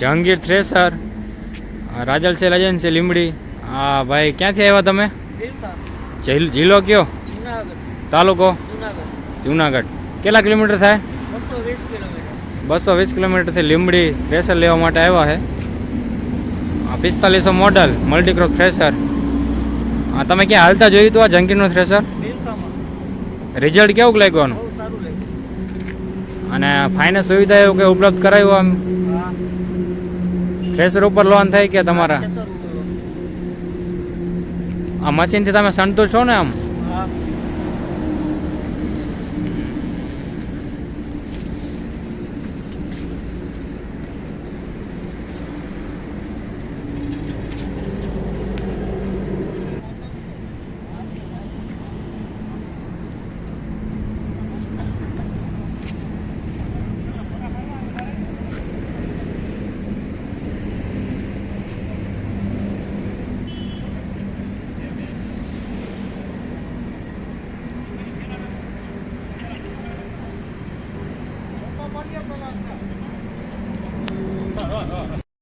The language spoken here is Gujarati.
Jahangir thresher Rajal sale agency Limdi હા ભાઈ ક્યાંથી આવ્યા તમે? જિલ જિલ્લો કયો? તાલુકો? જુનાગઢ. કેટલા કિલોમીટર થાય? બસો વીસ કિલોમીટરથી લીમડી થ્રેસર લેવા માટે આવ્યા છે. આ પિસ્તાલીસો મોડલ મલ્ટીક્રોપ થ્રેસર હા તમે ક્યાં હાલતા જોયું હતું આ જંકીનું થ્રેસર રિઝલ્ટ કેવું લાગ્યું અને ફાઇનાન્સ સુવિધા એવું કે ઉપલબ્ધ કરાયું આમ? થ્રેસર ઉપર લોન થાય કે તમારા? આ મશીનથી તમે સંતુષ્ટ છો ને આમ? バンバンバン。